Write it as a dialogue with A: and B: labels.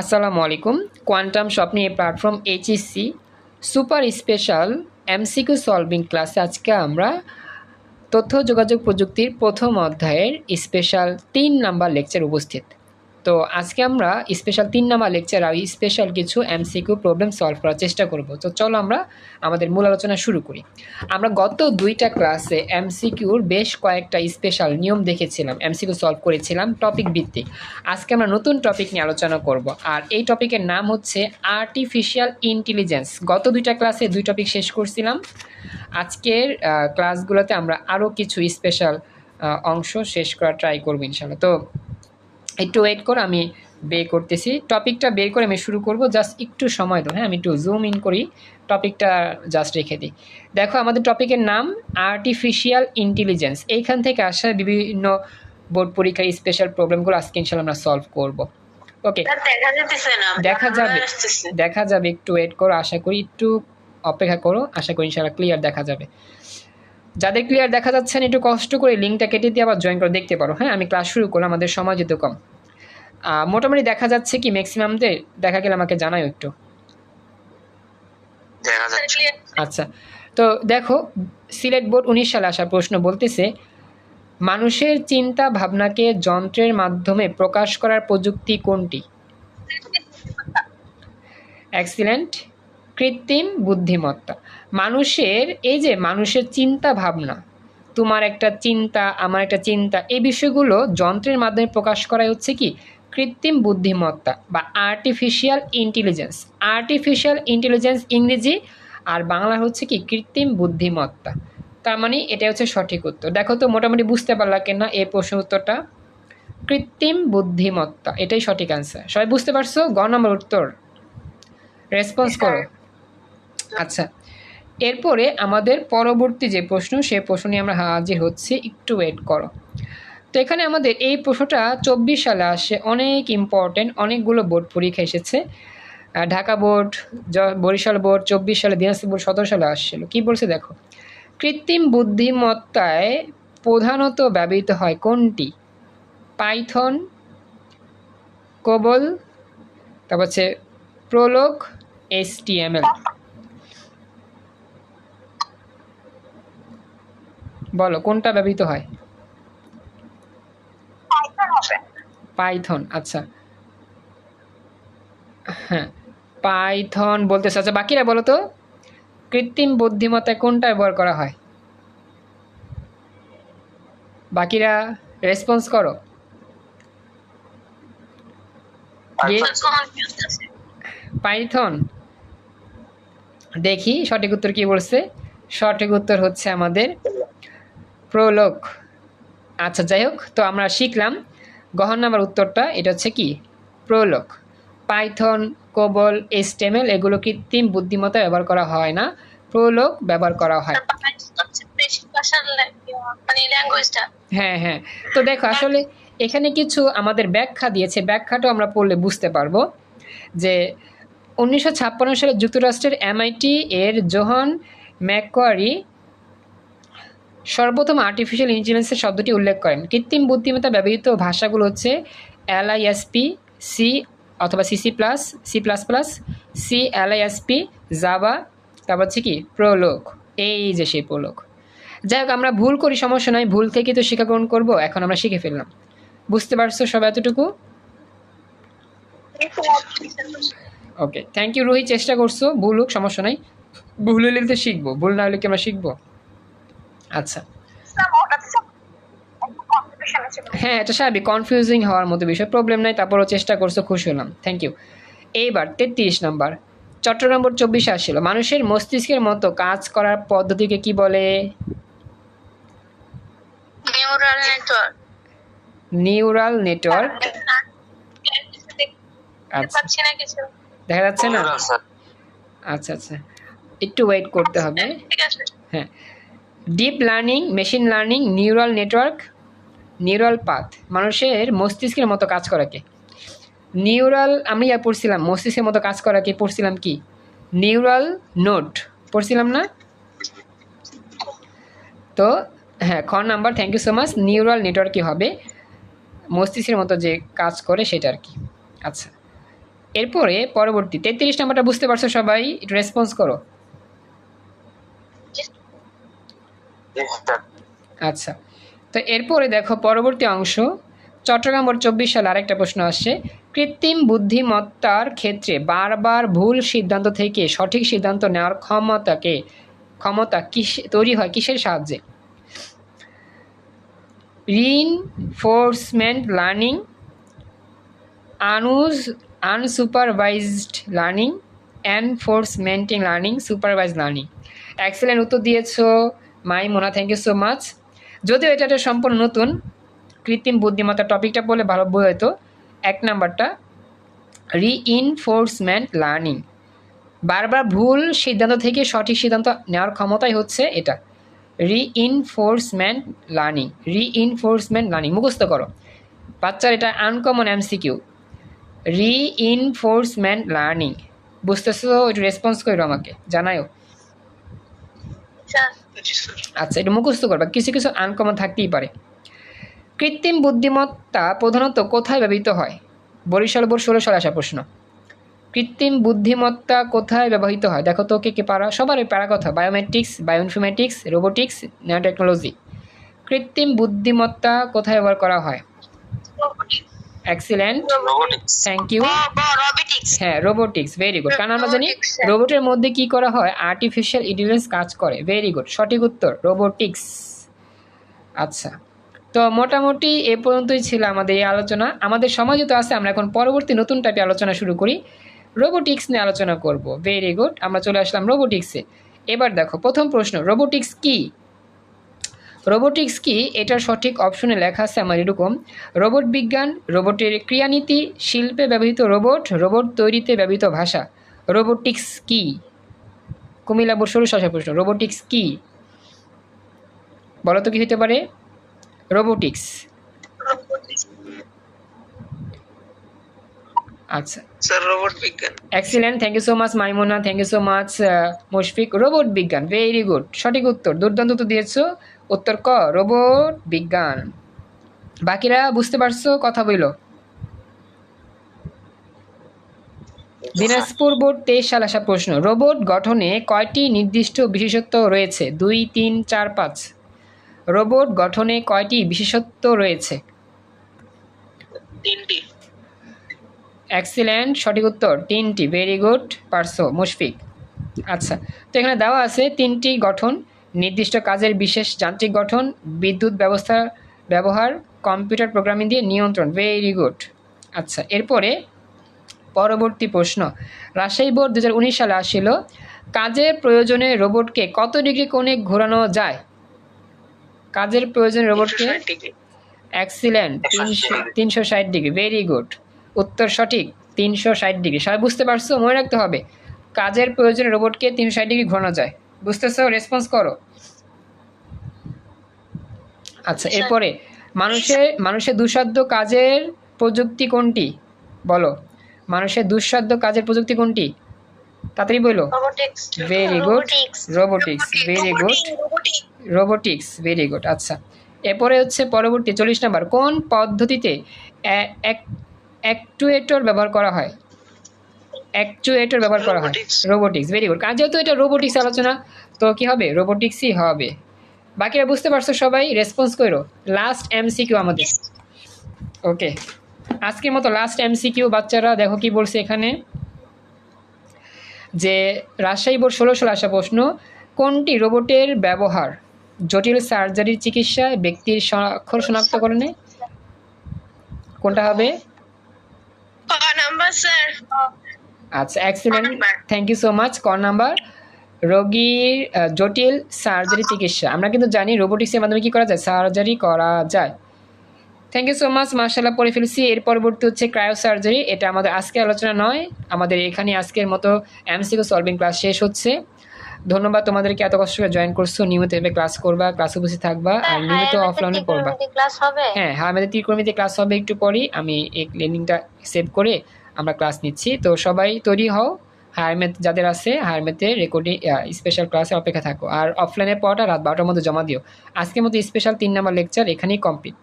A: আসসালামু আলাইকুম। কোয়ান্টাম স্বপ্নে platform HSC super special MCQ solving ক্লাসে আজকে আমরা তথ্য, যোগাযোগ প্রযুক্তির প্রথম অধ্যায়ের স্পেশাল তিন নাম্বার লেকচার উপস্থিত। তো আজকে আমরা স্পেশাল তিন নাম্বার লেকচার আর স্পেশাল কিছু এমসিকিউ প্রবলেম সলভ করার চেষ্টা করব। তো চলো আমরা আমাদের মূল আলোচনা শুরু করি। আমরা গত দুইটা ক্লাসে এমসিকিউর বেশ কয়েকটা স্পেশাল নিয়ম দেখেছিলাম এমসিকিউ সলভ করেছিলাম টপিক ভিত্তিক। আজকে আমরা নতুন টপিক নিয়ে আলোচনা করব আর এই টপিকের নাম হচ্ছে আর্টিফিশিয়াল ইন্টেলিজেন্স গত দুইটা ক্লাসে দুই টপিক শেষ করছিলাম। আজকের ক্লাসগুলোতে আমরা আরও কিছু স্পেশাল অংশ শেষ করার ট্রাই করব ইনশাল্লাহ তো একটু ওয়েট করো আমি বের করতেছি। টপিকটা বের করে আমি শুরু করব জাস্ট একটু সময় দাও হ্যাঁ? আমি একটু জুম ইন করি টপিকটা জাস্ট রেখে দিই। দেখো আমাদের টপিকের নাম আর্টিফিশিয়াল ইন্টেলিজেন্স এইখান থেকে আসা বিভিন্ন বোর্ড পরীক্ষার স্পেশাল প্রবলেমগুলো আজকে ইনশাল্লাহ আমরা সলভ করব। ওকে
B: দেখা
A: যাবে। দেখা যাবে একটু ওয়েট করো আশা করি একটু অপেক্ষা করো আশা করি ইনশাল্লাহ ক্লিয়ার দেখা যাবে। যাদের ক্লিয়ার দেখা যাচ্ছে না একটু কষ্ট করে লিঙ্কটা কেটে দিয়ে আবার জয়েন করে দেখতে পারো হ্যাঁ? আমি ক্লাস শুরু করলাম আমাদের সময় যেতে কম। মোটামুটি দেখা যাচ্ছে কি ম্যাক্সিমাম ম্যাক্সিমামদের দেখা গেলে আমাকে জানাও একটু। আচ্ছা তো দেখো সিলেট বোর্ড উনিশ সালে আসা প্রশ্ন বলতেছে মানুষের চিন্তা ভাবনাকে যন্ত্রের মাধ্যমে প্রকাশ করার প্রযুক্তি কোনটি? এক্সিলেন্ট কৃত্রিম বুদ্ধিমত্তা। মানুষের এই যে মানুষের চিন্তা ভাবনা তোমার একটা চিন্তা আমার একটা চিন্তা এই বিষয়গুলো যন্ত্রের মাধ্যমে প্রকাশ করাই হচ্ছে কি কৃত্রিম বুদ্ধিমত্তা বা আর্টিফিশিয়াল ইন্টেলিজেন্স আর্টিফিশিয়াল ইন্টেলিজেন্স ইংরেজি আর বাংলা হচ্ছে কি কৃত্রিম বুদ্ধিমত্তা। তার মানে এটা হচ্ছে সঠিক উত্তর। দেখো তো মোটামুটি বুঝতে পারলা কেনা এই প্রশ্ন উত্তরটা? কৃত্রিম বুদ্ধিমত্তা এটাই সঠিক অ্যান্সার সবাই বুঝতে পারছ? গ নম্বর উত্তর। রেসপন্স করো। আচ্ছা এরপরে আমাদের পরবর্তী যে প্রশ্ন সে প্রশ্ন নিয়ে আমরা হাজির হচ্ছি। একটু ওয়েট করো। তো এখানে আমাদের এই প্রশ্নটা চব্বিশ সালে আসে। অনেক ইম্পর্টেন্ট অনেকগুলো বোর্ড পরীক্ষা এসেছে। ঢাকা বোর্ড বরিশাল বোর্ড, চব্বিশ সালে, দিনাজপুর বোর্ড সতেরো সালে আসছিল। কি বলছে দেখো? কৃত্রিম বুদ্ধিমত্তায় প্রধানত ব্যবহৃত হয় কোনটি? পাইথন, কোবল, তারপর হচ্ছে প্রোলগ, এসটিএমএল। বলো, কোনটা ব্যবহৃত হয়?
B: পাইথন হবে।
A: পাইথন আচ্ছা। হ্যাঁ পাইথন বলতেছে আচ্ছা বাকিরা বলো তো? কৃত্রিম কোনটা ব্যবহার করা হয়? বাকিরা রেসপন্স করো। পাইথন। দেখি সঠিক উত্তর কি বলছে? সঠিক উত্তর হচ্ছে আমাদের প্রলোক। আচ্ছা যাই হোক তো আমরা শিখলাম। গহন নাম্বার উত্তরটা এটা হচ্ছে কি? প্রলোক পাইথন কোবল এস্টেমেল এগুলো কৃত্রিম বুদ্ধিমত্তা ব্যবহার করা হয় না? প্রলোক ব্যবহার করা হয়।
B: মানে ল্যাঙ্গুয়েজটা
A: হ্যাঁ হ্যাঁ। তো দেখো আসলে এখানে কিছু আমাদের ব্যাখ্যা দিয়েছে। ব্যাখ্যাটাও আমরা পড়লে বুঝতে পারব যে উনিশশো ছাপ্পান্ন সালে যুক্তরাষ্ট্রের এমআইটি এর জোহন ম্যাকোয়ারি সর্বপ্রথম আর্টিফিশিয়াল ইন্টেলিজেন্সের শব্দটি উল্লেখ করেন। কৃত্রিম বুদ্ধিমত্তা ব্যবহৃত ভাষাগুলো হচ্ছে এলআইএসপি সি অথবা CC plus C plus plus C LISP Java তারপর হচ্ছে কি প্রলোক এই যে সেই প্রলোক যাই হোক, আমরা ভুল করি, সমস্যা নয় ভুল থেকে তো শিক্ষা গ্রহণ করব, এখন আমরা শিখে ফেললাম। বুঝতে পারছ সব এতটুকু? ওকে থ্যাংক ইউ রোহিত চেষ্টা করছ, ভুল হোক, সমস্যা নাই। ভুল হলে তো শিখব, ভুল না হলে কি আমরা শিখব? আচ্ছা।
B: আছে।
A: হ্যাঁ এটা স্বাভাবিক কনফিউজিং হওয়ার মতো বিষয় প্রবলেম নাই তারপরও চেষ্টা করছ খুশি হলাম থ্যাংক ইউ এইবার তেত্রিশ নাম্বার চট্টগ্রাম বোর্ড চব্বিশে আসছিল মানুষের মস্তিষ্কের মতো কাজ করার পদ্ধতিকে কি বলে। নিউরাল নেটওয়ার্ক আচ্ছা
B: পাচ্ছি না কিছু।
A: দেখা যাচ্ছে না? আচ্ছা আচ্ছা একটু ওয়েট করতে হবে। হ্যাঁ। Deep learning machine learning neural network neural path মানুষের মস্তিষ্কের মতো কাজ করাকে। নিউরাল আমি যা পড়ছিলাম, মস্তিষ্কের মতো কাজ করাকে পড়ছিলাম কি? নিউরাল নোট পড়ছিলাম না? তো হ্যাঁ খ number thank you so much neural নেটওয়ার্কই হবে? মস্তিষ্কের মতো যে কাজ করে সেটা আর কি। আচ্ছা। এরপরে, পরবর্তী, তেত্রিশ নাম্বারটা বুঝতে পারছ সবাই? একটু রেসপন্স করো
C: জি স্যার
A: আচ্ছা তো এরপরে দেখো পরবর্তী অংশ, চট্টগ্রাম বোর্ড চব্বিশ সালে আরেকটা প্রশ্ন আসছে, কৃত্রিম বুদ্ধিমত্তার ক্ষেত্রে বারবার ভুল সিদ্ধান্ত থেকে সঠিক সিদ্ধান্ত নেওয়ার ক্ষমতাকে, ক্ষমতা কিস, তৈরি হয় কিসের সাহায্যে? রিনফোর্সমেন্ট লার্নিং আনুজ আনসুপারভাইজড লার্নিং এনফোর্সমেন্টিং লার্নিং সুপারভাইজ লার্নিং এক্সেলেন্ট উত্তর দিয়েছ Maimona thank you so much যদিও এটা একটা সম্পূর্ণ নতুন, কৃত্রিম বুদ্ধিমত্তা টপিকটা বলে ভালো বই হতো এক নাম্বারটা রিইনফোর্সমেন্ট লার্নিং বারবার ভুল সিদ্ধান্ত থেকে সঠিক সিদ্ধান্ত নেওয়ার ক্ষমতাই হচ্ছে এটা। রিইনফোর্সমেন্ট লার্নিং রিইনফোর্সমেন্ট লার্নিং মুখস্থ করো। বাচ্চার এটা আনকমন এমসিকিউ রিইনফোর্সমেন্ট লার্নিং বুঝতেছো? একটু রেসপন্স করো আমাকে, জানায়ও।
B: স্যার
A: আচ্ছা এটা মুখস্থ করবা। কিছু কিছু আনকমন থাকতেই পারে। কৃত্রিম বুদ্ধিমত্তা প্রধানত কোথায় ব্যবহৃত হয়? বরিশাল বোর ষোলো সালে আসা প্রশ্ন। কৃত্রিম বুদ্ধিমত্তা কোথায় ব্যবহৃত হয়? দেখো তো কে কে পারা সবারই পারা কথা। Biometrics bioinformatics robotics, nanotechnology. কৃত্রিম বুদ্ধিমত্তা কোথায় ব্যবহার করা হয়? Excellent
C: robotics
A: thank you
B: robotics
A: হ্যাঁ রোবোটিক্স ভেরি গুড কারণ আমরা জানি। রোবটের মধ্যে কি করা হয়? আর্টিফিশিয়াল ইন্টেলিজেন্স কাজ করে। ভেরি গুড সঠিক উত্তর রোবোটিক্স আচ্ছা। তো মোটামুটি এ পর্যন্তই ছিল আমাদের এই আলোচনা। আমাদের সমাজে তো আছে আমরা এখন পরবর্তী নতুন টাইপে আলোচনা শুরু করি। রোবোটিক্স নিয়ে আলোচনা করব। ভেরি গুড আমরা চলে আসলাম রোবোটিক্সে এবার দেখো প্রথম প্রশ্ন রোবোটিক্স কি? রোবোটিক্স কি? এটার সঠিক অপশনে লেখা আছে আমার এরকম। রোবট বিজ্ঞান রোবটের ক্রিয়ানীতি শিল্পে ব্যবহৃত রোবট রোবট তৈরিতে ব্যবহৃত ভাষা। রোবোটিক্স কি? কুমিল্লা বোর্ড ষোলো প্রশ্ন। রোবোটিক্স কি? বলো তো কি হতে পারে? রোবোটিক্স আচ্ছা।
C: স্যার রোবট বিজ্ঞান।
A: Excellent thank you so much Maimona thank you so much Mushfiq. Robot বিজ্ঞান ভেরি গুড সঠিক উত্তর দুর্দান্ত তো দিয়েছ। উত্তর ক রোবট বিজ্ঞান। বাকিরা বুঝতে পারছ কথা বইল। দিনাজপুর বোর্ড তেইশ সাল আসা প্রশ্ন রোবট গঠনে কয়টি নির্দিষ্ট বিশেষত্ব রয়েছে? দুই তিন চার পাঁচ। রোবট গঠনে কয়টি বিশেষত্ব রয়েছে?
C: তিনটি।
A: এক্সিলেন্ট সঠিক উত্তর তিনটি। ভেরি গুড পারসো মুশফিক। আচ্ছা তো এখানে দেওয়া আছে তিনটি গঠন। নির্দিষ্ট কাজের বিশেষ যান্ত্রিক গঠন বিদ্যুৎ ব্যবস্থা ব্যবহার কম্পিউটার প্রোগ্রামিং দিয়ে নিয়ন্ত্রণ। ভেরি গুড আচ্ছা এরপরে পরবর্তী প্রশ্ন। রাজশাহী বোর্ড দু হাজার উনিশ সালে আসছিল কাজের প্রয়োজনে রোবটকে কত ডিগ্রি কোণে ঘোরানো যায়? কাজের প্রয়োজনে রোবটকে। এক্সিলেন্ট তিনশো তিনশো ষাট ডিগ্রি। ভেরি গুড উত্তর সঠিক তিনশো ষাট ডিগ্রি। সবাই বুঝতে পারছ? মনে রাখতে হবে কাজের প্রয়োজনে রোবটকে তিনশো ষাট ডিগ্রি ঘোরানো যায়। বুঝতেছো রেসপন্স করো। আচ্ছা এরপরে মানুষের মানুষের দুঃসাধ্য কাজের প্রযুক্তি কোনটি? বলো। মানুষের দুঃসাধ্য কাজের প্রযুক্তি কোনটি? তাড়াতাড়ি বলো। Very good robotics very good robotics very good আচ্ছা এরপরে হচ্ছে পরবর্তী চল্লিশ নাম্বার। কোন পদ্ধতিতে অ্যাক্টুয়েটর ব্যবহার করা হয়? অ্যাকচুয়েটর ব্যবহার করা হয়। রোবোটিক্স ভেরি গুড কারণ যেহেতু এটা রোবোটিক্স আলোচনা তো কি হবে? রোবোটিক্সই হবে। বাকিরা বুঝতে পারছ সবাই? রেসপন্স করো। লাস্ট এমসিকিউ আমাদের। ওকে আজকের মতো লাস্ট এমসিকিউ বাচ্চারা দেখো কি বলছে এখানে। যে রাজশাহী বোর্ড ষোলো ষোলো আসা প্রশ্ন কোনটি রোবটের ব্যবহার? জটিল সার্জারির চিকিৎসায় ব্যক্তির স্বাক্ষর শনাক্তকরণে কোনটা হবে?
B: নাম্বার স্যার
A: আচ্ছা excellent thank you so much ক নাম্বার রোগীর জটিল সার্জারি চিকিৎসা। আমরা কিন্তু জানি রোবোটিক্সের মাধ্যমে কী করা যায়? সার্জারি করা যায়। থ্যাংক ইউ সো মাচ মার্শাল্লাহ পড়ে ফেলছি। এর পরবর্তী হচ্ছে ক্রায়ো সার্জারি এটা আমাদের আজকে আলোচনা নয় আমাদের এখানে আজকের মতো এমসিকিউ সলভিং ক্লাস শেষ হচ্ছে। ধন্যবাদ তোমাদেরকে এত কষ্ট করে জয়েন করছ। নিয়মিত এভাবে ক্লাস করবা ক্লাসে বসে থাকবা আর নিয়মিত অফলাইনে পড়বা। হ্যাঁ হ্যাঁ আমাদের তীরকর্মীতে ক্লাস হবে একটু পরেই। আমি এই লিঙ্কটা সেভ করে আমরা ক্লাস নিচ্ছি। তো সবাই তৈরি হও। হায়ার যাদের আছে হায়ার রেকর্ডিং স্পেশাল ক্লাসে অপেক্ষা থাকো। আর অফলাইনে পড়াটা রাত বারোটার মধ্যে জমা দিও। আজকের মতো স্পেশাল তিন নম্বর লেকচার এখানেই কমপ্লিট